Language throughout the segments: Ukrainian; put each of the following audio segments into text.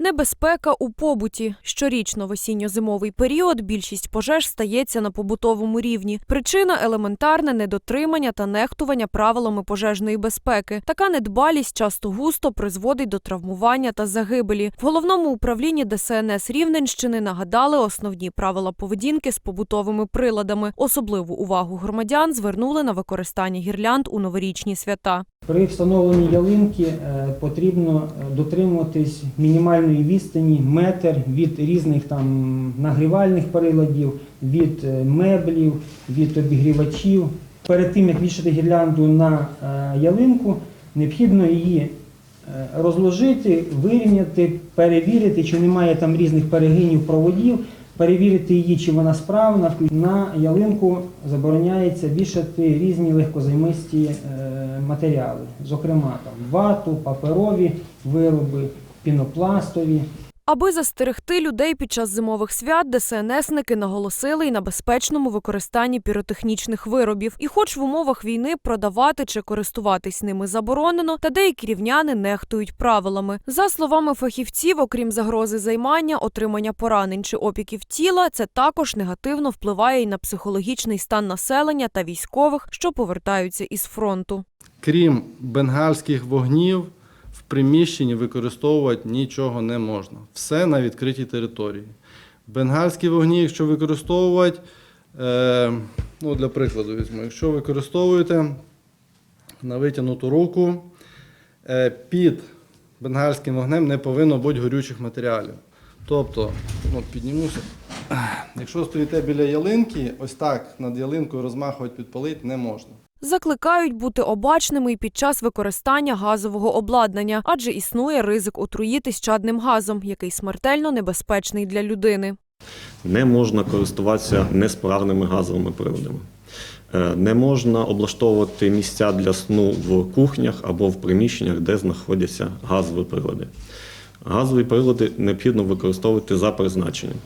Небезпека у побуті. Щорічно в осінньо-зимовий період більшість пожеж стається на побутовому рівні. Причина елементарне недотримання та нехтування правилами пожежної безпеки. Така недбалість часто густо призводить до травмування та загибелі. В головному управлінні ДСНС Рівненщини нагадали основні правила поведінки з побутовими приладами. Особливу увагу громадян звернули на використання гірлянд у новорічні свята. При встановленні ялинки е, потрібно е, дотримуватись мінімальної відстані метр від різних там нагрівальних приладів, від е, меблів, від обігрівачів. Перед тим як вішати гірлянду на ялинку, необхідно її розложити, вирівняти, перевірити, чи немає там різних перегинів проводів, перевірити її, чи вона справна. На ялинку забороняється вішати різні легкозаймисті е, матеріали, зокрема там вату, паперові вироби, пінопластові. Аби застерегти людей під час зимових свят, ДСНСники наголосили й на безпечному використанні піротехнічних виробів. І, хоч в умовах війни продавати чи користуватись ними заборонено, та деякі рівняни нехтують правилами. За словами фахівців, окрім загрози займання, отримання поранень чи опіків тіла, це також негативно впливає й на психологічний стан населення та військових, що повертаються із фронту. крім бенгальських вогнів, приміщенні використовувати нічого не можна. Все на відкритій території. Бенгальські вогні, якщо використовувати, е, ну, для прикладу візьму, якщо використовуєте на витягнуту руку, е, під бенгальським вогнем не повинно бути горючих матеріалів. Тобто, ну, піднімуся. Якщо стоїте біля ялинки, ось так над ялинкою розмахувати підпалити не можна. Закликають бути обачними й під час використання газового обладнання, адже існує ризик отруїтись чадним газом, який смертельно небезпечний для людини. Не можна користуватися несправними газовими приладами. Е, Не можна облаштовувати місця для сну в кухнях або в приміщеннях, де знаходяться газові прилади. Газові прилади необхідно використовувати за призначенням.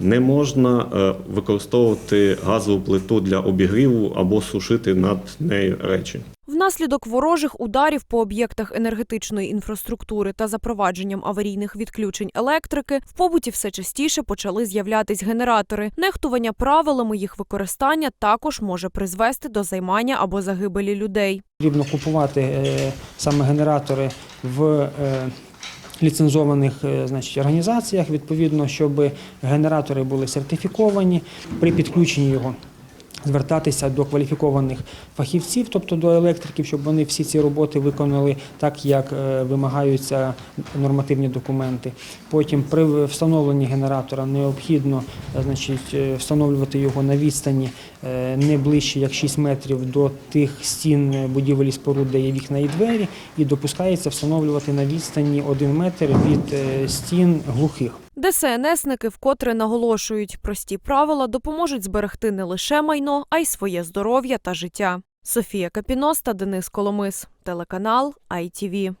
Не можна е, використовувати газову плиту для обігріву або сушити над нею речі. Внаслідок ворожих ударів по об'єктах енергетичної інфраструктури та запровадженням аварійних відключень електрики в побуті все частіше почали з'являтись генератори. Нехтування правилами їх використання також може призвести до займання або загибелі людей. Потрібно купувати е, саме генератори в е, ліцензованих е, значить, організаціях, відповідно, щоб генератори були сертифіковані при підключенні його. Звертатися до кваліфікованих фахівців, тобто до електриків, щоб вони всі ці роботи виконали так, як е, вимагаються нормативні документи. Потім при встановленні генератора необхідно е, значить, е, встановлювати його на відстані не ближче як 6 метрів до тих стін будівель і споруд, де є вікна і двері, і допускається встановлювати на відстані 1 метр від стін глухих. ДСНСники вкотре наголошують, прості правила допоможуть зберегти не лише майно, а й своє здоров'я та життя. Софія Капіноста, Денис Коломис, телеканал ITV.